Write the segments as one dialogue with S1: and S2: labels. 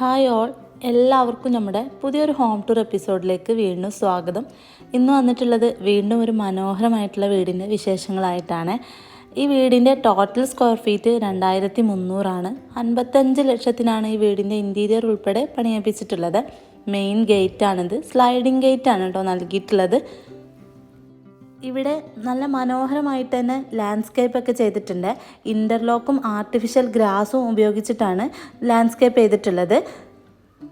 S1: Hi all എല്ലാവർക്കും നമ്മുടെ പുതിയൊരു ഹോം ടൂർ എപ്പിസോഡിലേക്ക് വീണ്ടും സ്വാഗതം. ഇന്ന് വന്നിട്ടുള്ളത് വീണ്ടും ഒരു മനോഹരമായിട്ടുള്ള വീടിന്റെ വിശേഷങ്ങളായിട്ടാണ്. ഈ വീടിന്റെ ടോട്ടൽ സ്ക്വയർ ഫീറ്റ് രണ്ടായിരത്തി മുന്നൂറാണ് അൻപത്തഞ്ച് ലക്ഷത്തിനാണ് ഈ വീടിന്റെ ഇന്റീരിയർ ഉൾപ്പെടെ പണിയപ്പിച്ചിട്ടുള്ളത്. മെയിൻ ഗേറ്റാണിത് സ്ലൈഡിംഗ് ഗേറ്റാണ് കേട്ടോ നൽകിയിട്ടുള്ളത്. ഇവിടെ നല്ല മനോഹരമായിട്ട് തന്നെ ലാൻഡ്സ്കേപ്പ് ഒക്കെ ചെയ്തിട്ടുണ്ട്. ഇന്റർലോക്കും ആർട്ടിഫിഷ്യൽ ഗ്രാസും ഉപയോഗിച്ചിട്ടാണ് ലാൻഡ്സ്കേപ്പ് ചെയ്തിട്ടുള്ളത്.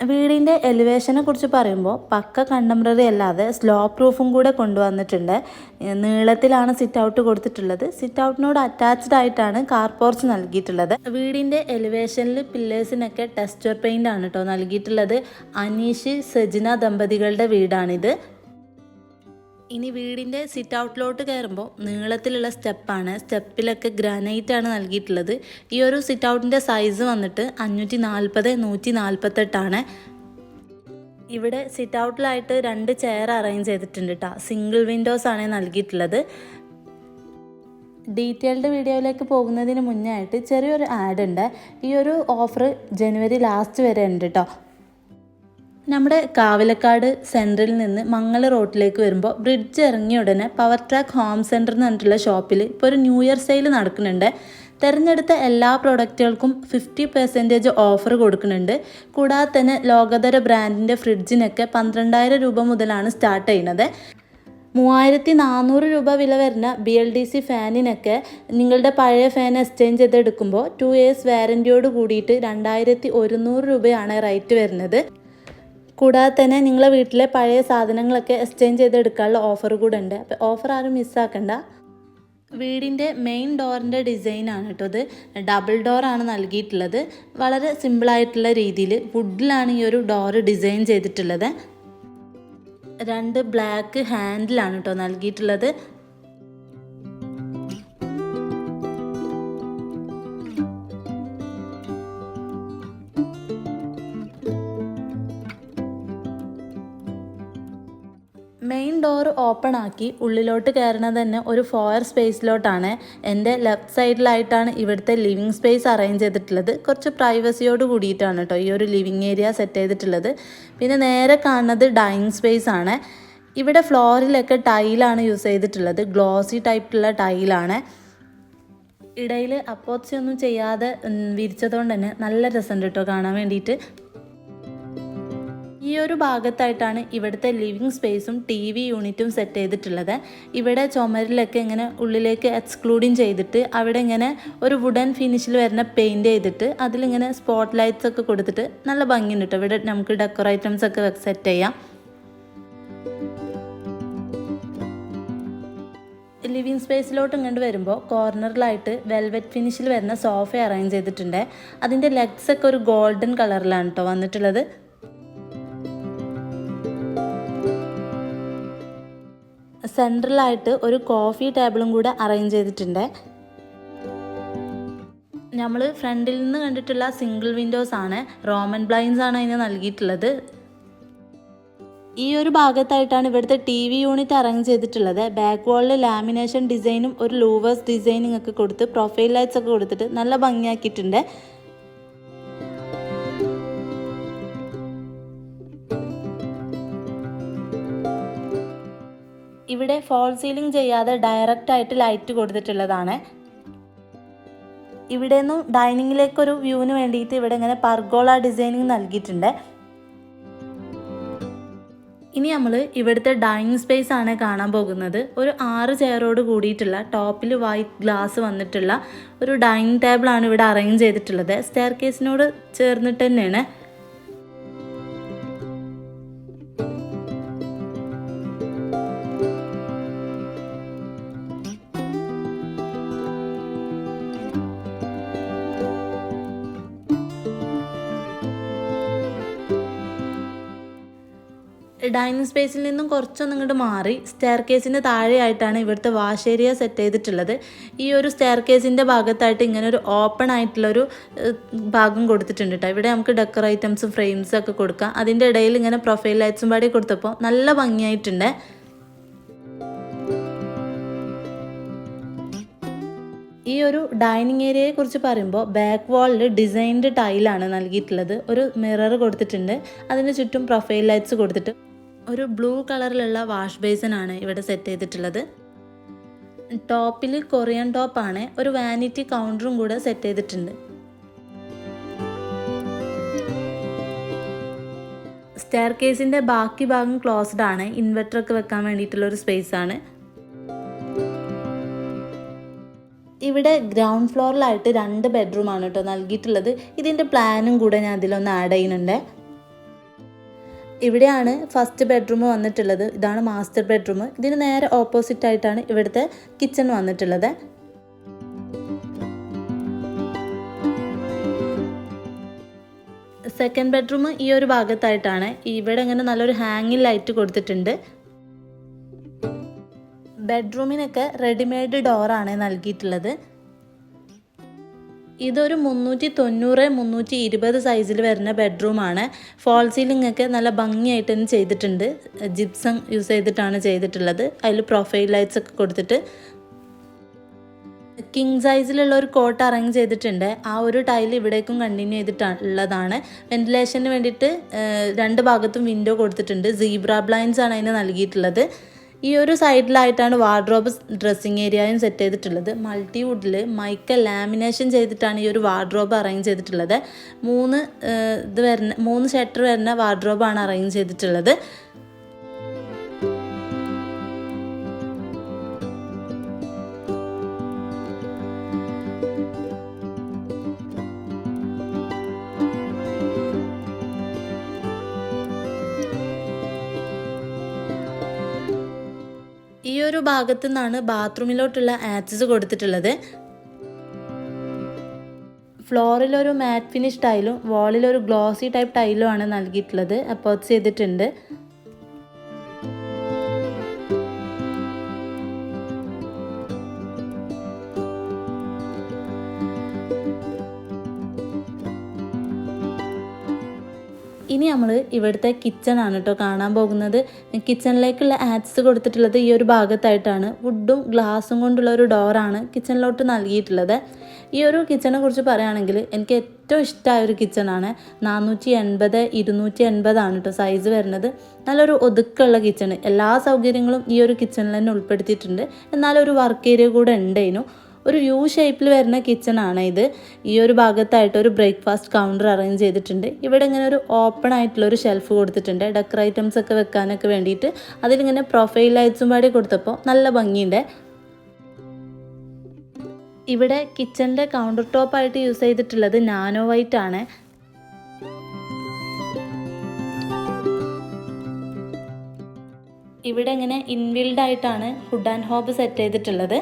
S1: വീടിന്റെ എലിവേഷനെ കുറിച്ച് പറയുമ്പോൾ പക്ക കണ്ടംപററി അല്ലാതെ സ്ലോ പ്രൂഫും കൂടെ കൊണ്ടുവന്നിട്ടുണ്ട്. നീളത്തിലാണ് സിറ്റ് ഔട്ട് കൊടുത്തിട്ടുള്ളത്. സിറ്റ് ഔട്ടിനോട് അറ്റാച്ച്ഡ് ആയിട്ടാണ് കാർ പോർച്ച് നൽകിയിട്ടുള്ളത്. വീടിന്റെ എലിവേഷനിൽ പില്ലേഴ്സിനൊക്കെ ടെക്സ്ചർ പെയിന്റ് ആണ് കേട്ടോ നൽകിയിട്ടുള്ളത്. അനീഷ് സജിന ദമ്പതികളുടെ വീടാണിത്. ഇനി വീടിന്റെ സിറ്റ് ഔട്ടിലോട്ട് കയറുമ്പോൾ നീളത്തിലുള്ള സ്റ്റെപ്പാണ്. സ്റ്റെപ്പിലൊക്കെ ഗ്രാനൈറ്റ് ആണ് നൽകിയിട്ടുള്ളത്. ഈ ഒരു സിറ്റ് ഔട്ടിന്റെ സൈസ് വന്നിട്ട് അഞ്ഞൂറ്റി നാൽപ്പത് നൂറ്റി നാൽപ്പത്തെട്ടാണ് ഇവിടെ സിറ്റ് ഔട്ടിലായിട്ട് രണ്ട് ചെയർ അറേഞ്ച് ചെയ്തിട്ടുണ്ട് കേട്ടോ സിംഗിൾ വിൻഡോസ് ആണ് നൽകിയിട്ടുള്ളത്. ഡീറ്റെയിൽഡ് വീഡിയോയിലേക്ക് പോകുന്നതിന് മുന്നേ ആയിട്ട് ചെറിയൊരു ആഡ് ഉണ്ട്. ഈ ഒരു ഓഫർ ജനുവരി ലാസ്റ്റ് വരെ ഉണ്ട് കേട്ടോ നമ്മുടെ കാവിലക്കാട് സെന്ററിൽ നിന്ന് മംഗള റോഡിലേക്ക് വരുമ്പോൾ ബ്രിഡ്ജ് ഇറങ്ങിയ ഉടനെ പവർ ട്രാക്ക് ഹോം സെന്റർ എന്ന് പറഞ്ഞിട്ടുള്ള ഷോപ്പിൽ ഇപ്പോൾ ഒരു ന്യൂ ഇയർ സെയിൽ നടക്കുന്നുണ്ട്. തിരഞ്ഞെടുത്ത എല്ലാ പ്രോഡക്റ്റുകൾക്കും ഫിഫ്റ്റി പെർസെന്റേജ് ഓഫർ കൊടുക്കുന്നുണ്ട്. കൂടാതെ തന്നെ ലോകതര ബ്രാൻഡിന്റെ ഫ്രിഡ്ജിനൊക്കെ പന്ത്രണ്ടായിരം രൂപ മുതലാണ് സ്റ്റാർട്ട് ചെയ്യുന്നത്. മൂവായിരത്തി നാനൂറ് രൂപ വില വരുന്ന ബി എൽ ഡി സി ഫാനിനൊക്കെ നിങ്ങളുടെ പഴയ ഫാൻ എക്സ്ചേഞ്ച് ചെയ്തെടുക്കുമ്പോൾ ടു ഇയേഴ്സ് വാരന്റിയോട് കൂടിയിട്ട് രണ്ടായിരത്തി ഒരുന്നൂറ് രൂപയാണ് റേറ്റ് വരുന്നത്. കൂടാതെ തന്നെ നിങ്ങളെ വീട്ടിലെ പഴയ സാധനങ്ങളൊക്കെ എക്സ്ചേഞ്ച് ചെയ്ത് എടുക്കാനുള്ള ഓഫർ കൂടെ ഉണ്ട് അപ്പോൾ ഓഫർ ആരും മിസ്സാക്കണ്ട വീടിന്റെ മെയിൻ ഡോറിന്റെ ഡിസൈനാണ് കേട്ടോ ഇത്. ഡബിൾ ഡോറാണ് നൽകിയിട്ടുള്ളത്. വളരെ സിമ്പിളായിട്ടുള്ള രീതിയിൽ വുഡിലാണ് ഈ ഒരു ഡോറ് ഡിസൈൻ ചെയ്തിട്ടുള്ളത്. രണ്ട് ബ്ലാക്ക് ഹാൻഡിലാണ് കേട്ടോ നൽകിയിട്ടുള്ളത്. ഡോർ ഓപ്പൺ ആക്കി ഉള്ളിലോട്ട് കയറുന്നത് തന്നെ ഒരു ഫോയർ സ്പേസിലോട്ടാണ്. എന്റെ ലെഫ്റ്റ് സൈഡിലായിട്ടാണ് ഇവിടുത്തെ ലിവിങ് സ്പേസ് അറേഞ്ച് ചെയ്തിട്ടുള്ളത്. കുറച്ച് പ്രൈവസിയോട് കൂടിയിട്ടാണ് കേട്ടോ ഈ ഒരു ലിവിങ് ഏരിയ സെറ്റ് ചെയ്തിട്ടുള്ളത്. പിന്നെ നേരെ കാണുന്നത് ഡൈനിങ് സ്പേസ് ആണ് ഇവിടെ ഫ്ലോറിലൊക്കെ ടൈലാണ് യൂസ് ചെയ്തിട്ടുള്ളത്. ഗ്ലോസി ടൈപ്പിലുള്ള ടൈലാണ്. ഇടയിൽ അപ്പോച്ചൊന്നും ചെയ്യാതെ വിരിച്ചതുകൊണ്ട് തന്നെ നല്ല രസമുണ്ട് കേട്ടോ കാണാൻ വേണ്ടിയിട്ട്. ഈ ഒരു ഭാഗത്തായിട്ടാണ് ഇവിടുത്തെ ലിവിങ് സ്പേസും ടി വി യൂണിറ്റും സെറ്റ് ചെയ്തിട്ടുള്ളത്. ഇവിടെ ചുമരിലൊക്കെ ഇങ്ങനെ ഉള്ളിലേക്ക് എക്സ്ക്ലൂഡിങ് ചെയ്തിട്ട് അവിടെ ഇങ്ങനെ ഒരു വുഡൻ ഫിനിഷിൽ വരുന്ന പെയിന്റ് ചെയ്തിട്ട് അതിലിങ്ങനെ സ്പോട്ട് ലൈറ്റ്സ് ഒക്കെ കൊടുത്തിട്ട് നല്ല ഭംഗിയുണ്ട് കേട്ടോ. ഇവിടെ നമുക്ക് ഡെക്കർ ഐറ്റംസ് ഒക്കെ സെറ്റ് ചെയ്യാം. ലിവിങ് സ്പേസിലോട്ട് ഇങ്ങോട്ട് വരുമ്പോൾ കോർണറിലായിട്ട് വെൽവെറ്റ് ഫിനിഷിൽ വരുന്ന സോഫ അറേഞ്ച് ചെയ്തിട്ടുണ്ട്. അതിന്റെ ലെഗ്സ് ഒക്കെ ഒരു ഗോൾഡൻ കളറിലാണ് കേട്ടോ വന്നിട്ടുള്ളത്. സെൻട്രലായിട്ട് ഒരു കോഫി ടേബിളും കൂടെ അറേഞ്ച് ചെയ്തിട്ടുണ്ട്. നമ്മൾ ഫ്രണ്ടിൽ നിന്ന് കണ്ടിട്ടുള്ള സിംഗിൾ വിൻഡോസ് ആണ്. റോമൻ ബ്ലൈൻസ് ആണ് അതിന് നൽകിയിട്ടുള്ളത്. ഈ ഒരു ഭാഗത്തായിട്ടാണ് ഇവിടുത്തെ ടി വി യൂണിറ്റ് അറേഞ്ച് ചെയ്തിട്ടുള്ളത്. ബാക്ക് വാളിൽ ലാമിനേഷൻ ഡിസൈനും ഒരു ലൂവേഴ്സ് ഡിസൈനിങ് ഒക്കെ കൊടുത്ത് പ്രൊഫൈൽ ലൈറ്റ്സ് ഒക്കെ കൊടുത്തിട്ട് നല്ല ഭംഗിയാക്കിയിട്ടുണ്ട്. ഇവിടെ ഫോൾ സീലിംഗ് ചെയ്യാതെ ഡയറക്റ്റ് ആയിട്ട് ലൈറ്റ് കൊടുത്തിട്ടുള്ളതാണ്. ഇവിടെ നിന്നും ഡൈനിങ്ങിലേക്ക് ഒരു വ്യൂവിന് വേണ്ടിയിട്ട് ഇവിടെ ഇങ്ങനെ പർഗോള ഡിസൈനിങ് നൽകിയിട്ടുണ്ട്. ഇനി നമ്മൾ ഇവിടുത്തെ ഡൈനിങ് സ്പേസ് ആണ് കാണാൻ പോകുന്നത്. ഒരു ആറ് ചെയറോട് കൂടിയിട്ടുള്ള ടോപ്പിൽ വൈറ്റ് ഗ്ലാസ് വന്നിട്ടുള്ള ഒരു ഡൈനിങ് ടേബിളാണ് ഇവിടെ അറേഞ്ച് ചെയ്തിട്ടുള്ളത്. സ്റ്റെയർ കേസിനോട് ചേർന്നിട്ട് തന്നെയാണ് ഡൈനിങ് സ്പേസിൽ നിന്നും കുറച്ചൊന്നും ഇങ്ങോട്ട് മാറി സ്റ്റെയർ കേസിന്റെ താഴെയായിട്ടാണ് ഇവിടുത്തെ വാഷ് ഏരിയ സെറ്റ് ചെയ്തിട്ടുള്ളത്. ഈ ഒരു സ്റ്റെയർ കേസിന്റെ ഭാഗത്തായിട്ട് ഇങ്ങനെ ഒരു ഓപ്പൺ ആയിട്ടുള്ളൊരു ഭാഗം കൊടുത്തിട്ടുണ്ട് കേട്ടോ ഇവിടെ നമുക്ക് ഡെക്കർ ഐറ്റംസും ഫ്രെയിംസും ഒക്കെ കൊടുക്കാം. അതിന്റെ ഇടയിൽ ഇങ്ങനെ പ്രൊഫൈൽ ലൈറ്റ്സും പാടി കൊടുത്തപ്പോൾ നല്ല ഭംഗിയായിട്ടുണ്ട്. ഈ ഒരു ഡൈനിങ് ഏരിയയെ കുറിച്ച് പറയുമ്പോൾ ബാക്ക് വാളിൽ ഡിസൈൻഡ് ടൈലാണ് നൽകിയിട്ടുള്ളത്. ഒരു മിറർ കൊടുത്തിട്ടുണ്ട്. അതിന് ചുറ്റും പ്രൊഫൈൽ ലൈറ്റ്സ് കൊടുത്തിട്ട് ഒരു ബ്ലൂ കളറിലുള്ള വാഷ് ബേസിൻ ആണ് ഇവിടെ സെറ്റ് ചെയ്തിട്ടുള്ളത്. ടോപ്പിൽ കൊറിയൻ ടോപ്പാണ് ഒരു വാനിറ്റി കൗണ്ടറും കൂടെ സെറ്റ് ചെയ്തിട്ടുണ്ട്. സ്റ്റെയർ കേസിന്റെ ബാക്കി ഭാഗം ക്ലോസ്ഡ് ആണ്. ഇൻവെർട്ടറൊക്കെ വെക്കാൻ വേണ്ടിയിട്ടുള്ള ഒരു സ്പേസ് ആണ്. ഇവിടെ ഗ്രൗണ്ട് ഫ്ലോറിലായിട്ട് രണ്ട് ബെഡ്റൂമാണ് കേട്ടോ നൽകിയിട്ടുള്ളത്. ഇതിന്റെ പ്ലാനും കൂടെ ഞാൻ അതിലൊന്ന് ആഡ് ചെയ്യുന്നുണ്ട്. ഇവിടെയാണ് ഫസ്റ്റ് ബെഡ്റൂം വന്നിട്ടുള്ളത്. ഇതാണ് മാസ്റ്റർ ബെഡ്റൂം ഇതിന് നേരെ ഓപ്പോസിറ്റ് ആയിട്ടാണ് ഇവിടുത്തെ കിച്ചൺ വന്നിട്ടുള്ളത്. സെക്കൻഡ് ബെഡ്റൂം ഈ ഒരു ഭാഗത്തായിട്ടാണ്. ഇവിടെ ഇങ്ങനെ നല്ലൊരു ഹാങ്ങിങ് ലൈറ്റ് കൊടുത്തിട്ടുണ്ട്. ബെഡ്റൂമിനൊക്കെ റെഡിമെയ്ഡ് ഡോറാണ് നൽകിയിട്ടുള്ളത്. ഇതൊരു മുന്നൂറ്റി തൊണ്ണൂറ് മുന്നൂറ്റി ഇരുപത് സൈസിൽ വരുന്ന ബെഡ്റൂമാണ് ഫോൾ സീലിംഗ് ഒക്കെ നല്ല ഭംഗിയായിട്ട് തന്നെ ചെയ്തിട്ടുണ്ട്. ജിപ്സം യൂസ് ചെയ്തിട്ടാണ് ചെയ്തിട്ടുള്ളത്. അതിൽ പ്രൊഫൈൽ ലൈറ്റ്സ് ഒക്കെ കൊടുത്തിട്ട്. കിങ് സൈസിലുള്ള ഒരു കോട്ട് അറേഞ്ച് ചെയ്തിട്ടുണ്ട്. ആ ഒരു ടൈൽ ഇവിടേക്കും കണ്ടിന്യൂ ചെയ്തിട്ടുള്ളതാണ്. വെന്റിലേഷന് വേണ്ടിയിട്ട് രണ്ട് ഭാഗത്തും വിൻഡോ കൊടുത്തിട്ടുണ്ട്. സീബ്ര ബ്ലൈൻസ് ആണ് അതിന് നൽകിയിട്ടുള്ളത്. ഈ ഒരു സൈഡിലായിട്ടാണ് വാർഡ്രോബ് ഡ്രസ്സിങ് ഏരിയയും സെറ്റ് ചെയ്തിട്ടുള്ളത്. മൾട്ടി വുഡിൽ മൈക്ക ലാമിനേഷൻ ചെയ്തിട്ടാണ് ഈ ഒരു വാർഡ്രോബ് അറേഞ്ച് ചെയ്തിട്ടുള്ളത്. മൂന്ന് ഇത് വരുന്ന മൂന്ന് ഷട്ടർ വരുന്ന വാർഡ്രോബാണ് അറേഞ്ച് ചെയ്തിട്ടുള്ളത്. ഒരു ഭാഗത്തു നിന്നാണ് ബാത്റൂമിലോട്ടുള്ള ആക്സസ് കൊടുത്തിട്ടുള്ളത്. ഫ്ലോറിൽ ഒരു മാറ്റ് ഫിനിഷ് ടൈലും വാളിൽ ഒരു ഗ്ലോസി ടൈപ്പ് ടൈലും ആണ് നൽകിയിട്ടുള്ളത് അപ്പോച്ച് ചെയ്തിട്ടുണ്ട്. നമ്മൾ ഇവിടുത്തെ ആണ് കേട്ടോ കാണാൻ പോകുന്നത്. കിച്ചണിലേക്കുള്ള ആഡ്സ് കൊടുത്തിട്ടുള്ളത് ഈ ഒരു ഭാഗത്തായിട്ടാണ്. വുഡും ഗ്ലാസും കൊണ്ടുള്ള ഒരു ഡോറാണ് കിച്ചണിലോട്ട് നൽകിയിട്ടുള്ളത്. ഈ ഒരു കിച്ചണെ കുറിച്ച് പറയുകയാണെങ്കിൽ എനിക്ക് ഏറ്റവും ഇഷ്ടമായ ഒരു കിച്ചണാണ് നാനൂറ്റി എൺപത് ഇരുന്നൂറ്റി എൺപതാണ് കേട്ടോ സൈസ് വരുന്നത്. നല്ലൊരു ഒതുക്കുള്ള കിച്ചൺ എല്ലാ സൗകര്യങ്ങളും ഈ ഒരു കിച്ചണിൽ തന്നെ ഉൾപ്പെടുത്തിയിട്ടുണ്ട്. എന്നാലൊരു വർക്ക് ഏരിയ കൂടെ ഉണ്ടേനു ഒരു യു ഷേപ്പിൽ വരുന്ന കിച്ചൺ ആണ് ഇത്. ഈ ഒരു ഭാഗത്തായിട്ട് ഒരു ബ്രേക്ക്ഫാസ്റ്റ് കൗണ്ടർ അറേഞ്ച് ചെയ്തിട്ടുണ്ട്. ഇവിടെ ഇങ്ങനെ ഒരു ഓപ്പൺ ആയിട്ടുള്ള ഒരു ഷെൽഫ് കൊടുത്തിട്ടുണ്ട്. ഡെക്കർ ഐറ്റംസ് ഒക്കെ വെക്കാനൊക്കെ വേണ്ടിയിട്ട് അതിലിങ്ങനെ പ്രൊഫൈൽ ലൈറ്റ്സും പാടി കൊടുത്തപ്പോൾ നല്ല ഭംഗിയുണ്ട്. ഇവിടെ കിച്ചണിന്റെ കൗണ്ടർ ടോപ്പായിട്ട് യൂസ് ചെയ്തിട്ടുള്ളത് നാനോ വൈറ്റ് ആണ്. ഇവിടെ ഇങ്ങനെ ഇൻവിൽഡ് ആയിട്ടാണ് ഹുഡ് ആൻഡ് ഹോബ് സെറ്റ് ചെയ്തിട്ടുള്ളത്.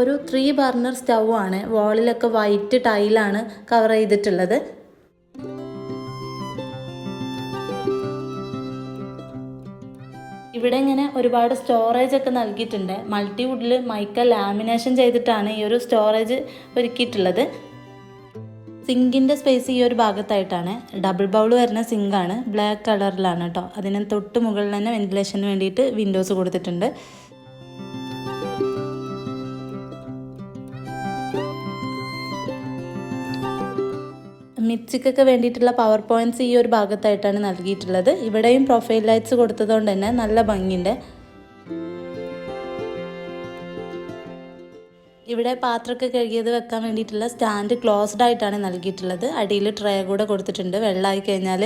S1: ഒരു ത്രീ ബർണർ സ്റ്റൗ ആണ്. വാളിലൊക്കെ വൈറ്റ് ടൈലാണ് കവർ ചെയ്തിട്ടുള്ളത്. ഇവിടെ ഇങ്ങനെ ഒരുപാട് സ്റ്റോറേജ് ഒക്കെ നൽകിയിട്ടുണ്ട്. മൾട്ടി വുഡിൽ മൈക്ക ലാമിനേഷൻ ചെയ്തിട്ടാണ് ഈ ഒരു സ്റ്റോറേജ് ഒരുക്കിയിട്ടുള്ളത്. സിങ്കിന്റെ സ്പേസ് ഈ ഒരു ഭാഗത്തായിട്ടാണ്. ഡബിൾ ബൗൾ വരുന്ന സിങ്കാണ് ബ്ലാക്ക് കളറിലാണ് കേട്ടോ. അതിന് തൊട്ട് മുകളിൽ തന്നെ വെന്റിലേഷന് വേണ്ടിയിട്ട് വിൻഡോസ് കൊടുത്തിട്ടുണ്ട്. മിക്സിക്കൊക്കെ വേണ്ടിയിട്ടുള്ള പവർ പോയിന്റ്സ് ഈ ഒരു ഭാഗത്തായിട്ടാണ് നൽകിയിട്ടുള്ളത്. ഇവിടെയും പ്രൊഫൈൽ ലൈറ്റ്സ് കൊടുത്തതുകൊണ്ട് തന്നെ നല്ല ഭംഗിയുണ്ട്. ഇവിടെ പാത്രമൊക്കെ കഴുകിയത് വെക്കാൻ വേണ്ടിയിട്ടുള്ള സ്റ്റാൻഡ് ക്ലോസ്ഡ് ആയിട്ടാണ് നൽകിയിട്ടുള്ളത്. അടിയിൽ ട്രേ കൂടെ കൊടുത്തിട്ടുണ്ട്. വെള്ളമായി കഴിഞ്ഞാൽ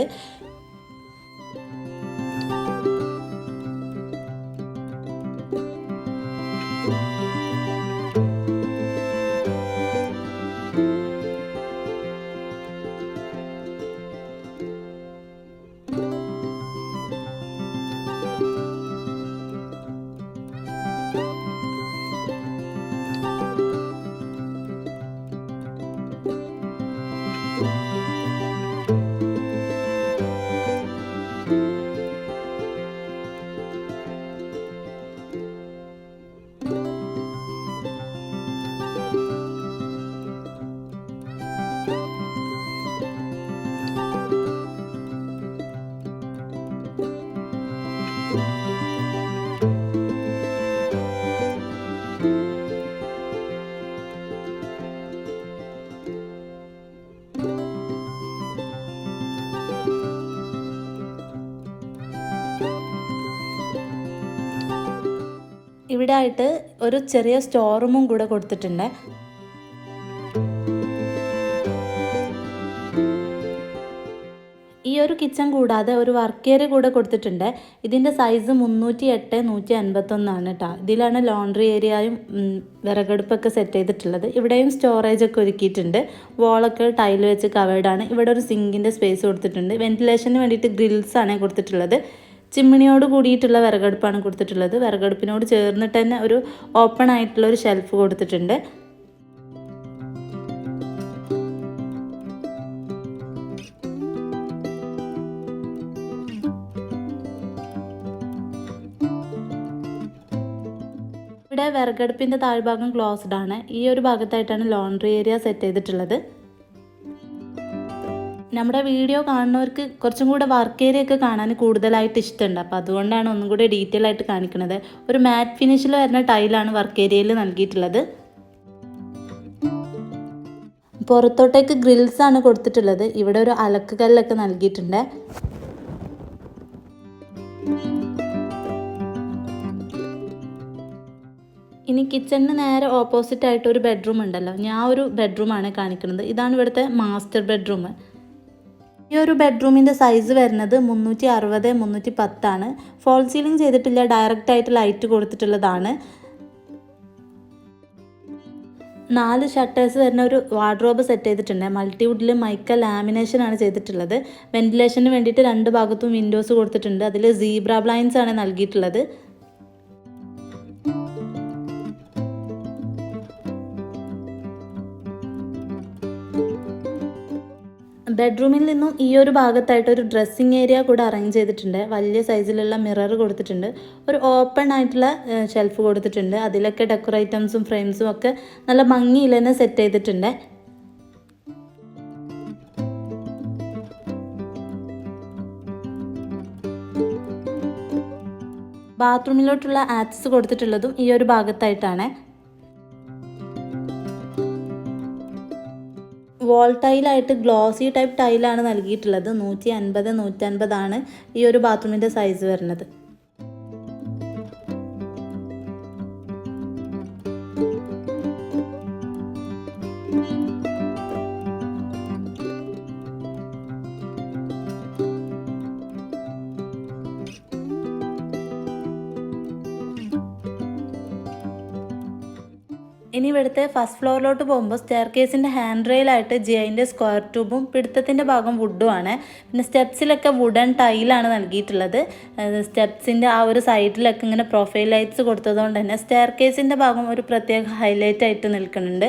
S1: ഇവിടെ ആയിട്ട് ഒരു ചെറിയ സ്റ്റോറൂമും കൂടെ കൊടുത്തിട്ടുണ്ട്. ഒരു കിച്ചൺ കൂടാതെ ഒരു വർക്ക് ഏരിയ കൂടെ കൊടുത്തിട്ടുണ്ട്. ഇതിന്റെ സൈസ് മുന്നൂറ്റി എട്ട് നൂറ്റി അൻപത്തൊന്നാണ് കേട്ടോ ഇതിലാണ് ലോണ്ടറി ഏരിയയും വിറകടുപ്പൊക്കെ സെറ്റ് ചെയ്തിട്ടുള്ളത്. ഇവിടെയും സ്റ്റോറേജ് ഒക്കെ ഒരുക്കിയിട്ടുണ്ട്. വോളൊക്കെ ടൈൽ വെച്ച് കവേർഡാണ് ഇവിടെ ഒരു സിങ്കിന്റെ സ്പേസ് കൊടുത്തിട്ടുണ്ട്. വെന്റിലേഷന് വേണ്ടിയിട്ട് ഗ്രിൽസ് ആണ് കൊടുത്തിട്ടുള്ളത്. ചിമ്മിണിയോട് കൂടിയിട്ടുള്ള വിറകടുപ്പാണ് കൊടുത്തിട്ടുള്ളത്. വിറകടുപ്പിനോട് ചേർന്നിട്ട് തന്നെ ഒരു ഓപ്പൺ ആയിട്ടുള്ള ഒരു ഷെൽഫ് കൊടുത്തിട്ടുണ്ട്. വിറകടുപ്പിന്റെ താഴ്ഭാഗം ക്ലോസ്ഡ് ആണ്. ഈ ഒരു ഭാഗത്തായിട്ടാണ് ലോണ്ട്രി ഏരിയ സെറ്റ് ചെയ്തിട്ടുള്ളത്. നമ്മുടെ വീഡിയോ കാണുന്നവർക്ക് കുറച്ചും കൂടെ വർക്ക് ഏരിയ ഒക്കെ കാണാൻ കൂടുതലായിട്ട് ഇഷ്ടമുണ്ട്. അപ്പോൾ അതുകൊണ്ടാണ് ഒന്നും കൂടെ ഡീറ്റെയിൽ ആയിട്ട് കാണിക്കുന്നത്. ഒരു മാറ്റ് ഫിനിഷിൽ വരുന്ന ടൈലാണ് വർക്ക് ഏരിയയിൽ നൽകിയിട്ടുള്ളത്. പുറത്തോട്ടേക്ക് ഗ്രിൽസ് ആണ് കൊടുത്തിട്ടുള്ളത്. ഇവിടെ ഒരു അലക്ക് കല്ലൊക്കെ നൽകിയിട്ടുണ്ട്. ഇനി കിച്ചണിന് നേരെ ഓപ്പോസിറ്റ് ആയിട്ട് ഒരു ബെഡ്റൂം ഉണ്ടല്ലോ. ഞാൻ ഒരു ബെഡ്റൂമാണ് കാണിക്കുന്നത്. ഇതാണ് ഇവിടുത്തെ മാസ്റ്റർ ബെഡ്റൂം ഈ ഒരു ബെഡ്റൂമിന്റെ സൈസ് വരുന്നത് മുന്നൂറ്റി അറുപത് മുന്നൂറ്റി പത്താണ് ഫോൾ സീലിംഗ് ചെയ്തിട്ടില്ല ഡയറക്റ്റ് ആയിട്ട് ലൈറ്റ് കൊടുത്തിട്ടുള്ളതാണ്. നാല് ഷട്ടേഴ്സ് വരുന്ന ഒരു വാർഡ്രോബ് സെറ്റ് ചെയ്തിട്ടുണ്ട്. മൾട്ടിവുഡിൽ മൈക്ക ലാമിനേഷൻ ആണ് ചെയ്തിട്ടുള്ളത്. വെന്റിലേഷന് വേണ്ടിയിട്ട് രണ്ട് ഭാഗത്തും വിൻഡോസ് കൊടുത്തിട്ടുണ്ട്. അതിൽ സീബ്ര ബ്ലൈൻസ് ആണ് നൽകിയിട്ടുള്ളത്. ബെഡ്റൂമിൽ നിന്നും ഈ ഒരു ഭാഗത്തായിട്ട് ഒരു ഡ്രസ്സിങ് ഏരിയ കൂടെ അറേഞ്ച് ചെയ്തിട്ടുണ്ട്. വലിയ സൈസിലുള്ള മിറർ കൊടുത്തിട്ടുണ്ട്. ഒരു ഓപ്പൺ ആയിട്ടുള്ള ഷെൽഫ് കൊടുത്തിട്ടുണ്ട്. അതിലൊക്കെ ഡെക്കർ ഐറ്റംസും ഫ്രെയിംസും ഒക്കെ നല്ല ഭംഗിയിൽ തന്നെ സെറ്റ് ചെയ്തിട്ടുണ്ട്. ബാത്റൂമിലോട്ടുള്ള ആക്സസ് കൊടുത്തിട്ടുള്ളതും ഈ ഒരു ഭാഗത്തായിട്ടാണ്. വോൾ ടൈലായിട്ട് ഗ്ലോസി ടൈപ്പ് ടൈലാണ് നൽകിയിട്ടുള്ളത്. നൂറ്റി അൻപത് നൂറ്റൻപതാണ് ഈ ഒരു ബാത്റൂമിന്റെ സൈസ് വരുന്നത്. ഇനി ഇവിടുത്തെ ഫസ്റ്റ് ഫ്ലോറിലോട്ട് പോകുമ്പോൾ സ്റ്റെയർ കേസിന്റെ ഹാൻഡ് റെയിലായിട്ട് ജിഐന്റെ സ്ക്വയർ ട്യൂബും പിടുത്തത്തിന്റെ ഭാഗം വുഡും ആണ്. പിന്നെ സ്റ്റെപ്സിലൊക്കെ വുഡൻ ടൈലാണ് നൽകിയിട്ടുള്ളത്. സ്റ്റെപ്സിന്റെ ആ ഒരു സൈഡിലൊക്കെ ഇങ്ങനെ പ്രൊഫൈൽ ലൈറ്റ്സ് കൊടുത്തതുകൊണ്ട് തന്നെ സ്റ്റെയർ കേസിന്റെ ഭാഗം ഒരു പ്രത്യേക ഹൈലൈറ്റ് ആയിട്ട് നിൽക്കുന്നുണ്ട്.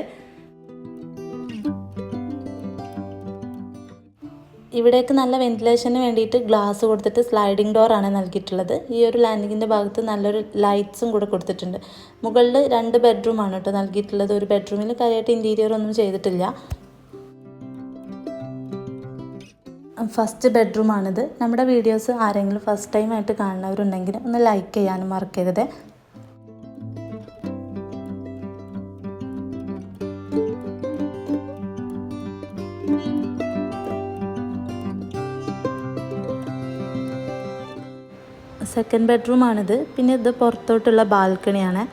S1: ഇവിടേക്ക് നല്ല വെന്റിലേഷന് വേണ്ടിയിട്ട് ഗ്ലാസ് കൊടുത്തിട്ട് സ്ലൈഡിംഗ് ആണ് നൽകിയിട്ടുള്ളത്. ഈ ഒരു ലാൻഡിങ്ങിന്റെ ഭാഗത്ത് നല്ലൊരു ലൈറ്റ്സും കൂടെ കൊടുത്തിട്ടുണ്ട്. മുകളിൽ രണ്ട് ബെഡ്റൂമാണ് കേട്ടോ നൽകിയിട്ടുള്ളത്. ഒരു ബെഡ്റൂമിൽ കാര്യമായിട്ട് ഇന്റീരിയർ ഒന്നും ചെയ്തിട്ടില്ല. ഫസ്റ്റ് ബെഡ്റൂമാണിത് നമ്മുടെ വീഡിയോസ് ആരെങ്കിലും ഫസ്റ്റ് ടൈം ആയിട്ട് കാണുന്നവരുണ്ടെങ്കിൽ ഒന്ന് ലൈക്ക് ചെയ്യാനും മറക്കരുത്. സെക്കൻഡ് ബെഡ്റൂമാണിത് പിന്നെ ഇത് പുറത്തോട്ടുള്ള ബാൽക്കണിയാണ്.